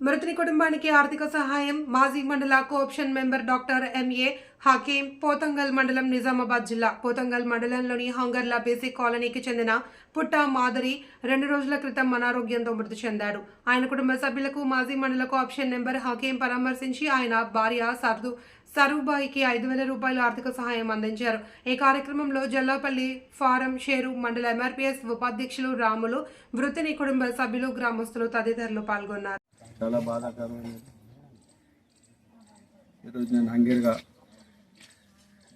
మృతుని కుటుంబానికి ఆర్థిక సహాయం మాజీ మండల co-option member doctor MA Hakeem Pothangal మండలం నిజామాబాద్ జిల్లా. పోతంగల్ మండలంలోని హంగర్ల బేసిక్ కాలనీకి చెందిన పుట్ట మాధురి రెండు రోజుల క్రితం అనారోగ్యంతో మృతి చెందాడు. ఆయన కుటుంబ సభ్యులకు మాజీ మండల కోఆప్షన్ మెంబర్ హకీం పరామర్శించి ఆయన భార్య సర్దు సరూబాయికి ఐదు వేల రూపాయల ఆర్థిక సహాయం అందించారు. ఈ కార్యక్రమంలో జల్లాపల్లి ఫారం షేరు మండల ఎంఆర్పీఎస్ ఉపాధ్యక్షులు రాములు వృత్తిని కుటుంబ సభ్యులు గ్రామస్తులు తదితరులు పాల్గొన్నారు. చాలా బాధాకరమైనది. ఈరోజు నేను హంగేరిగా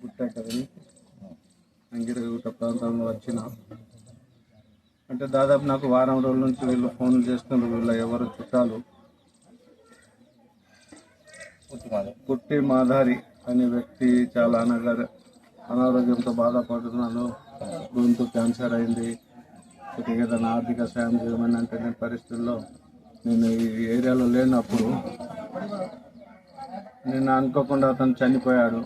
పుట్టాకని హంగేరిగా గుట్ట ప్రాంతంలో వచ్చిన. అంటే దాదాపు నాకు వారం రోజుల నుంచి వీళ్ళు ఫోన్లు చేస్తున్నారు. వీళ్ళ ఎవరు చుట్టాలు. పుట్టి మాధారి అనే వ్యక్తి చాలా అనగా అనారోగ్యంతో బాధపడుతున్నాను. గొంతు క్యాన్సర్ అయింది. కొద్దిగా ఏదైనా ఆర్థిక సాయం చేయమని అంటే నేను పరిస్థితుల్లో నేను ఈ ఏరియాలో లేనప్పుడు నేను అనుకోకుండా అతను చనిపోయాడు.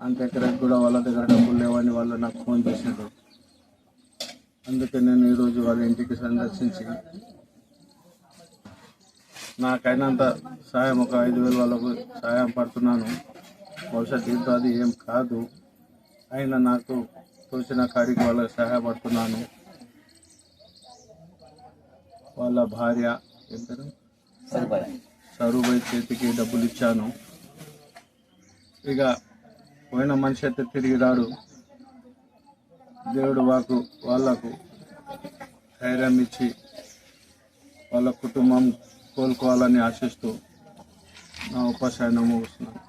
అంత్యక్రియకు కూడా వాళ్ళ దగ్గర డబ్బులు లేవని వాళ్ళు నాకు ఫోన్ చేశారు. అందుకే నేను ఈరోజు వాళ్ళ ఇంటికి సందర్శించి నాకైనంత సాయం ఒక ఐదు వేలు వాళ్ళకు సాయం పడుతున్నాను. బహుశా దీంతో అది ఏం కాదు. అయినా నాకు తోచిన కాడికి వాళ్ళకి సహాయపడుతున్నాను. వాళ్ళ భార్య ఏం పేరు? సరుబై చేతికి డబ్బులు ఇచ్చాను. ఇక పోయిన మనిషి అయితే తిరిగి రాడు. దేవుడు వాకు వాళ్ళకు ధైర్యం ఇచ్చి వాళ్ళ కుటుంబం కోలుకోవాలని ఆశిస్తూ నా ఉపాసన ముగిస్తున్నాను.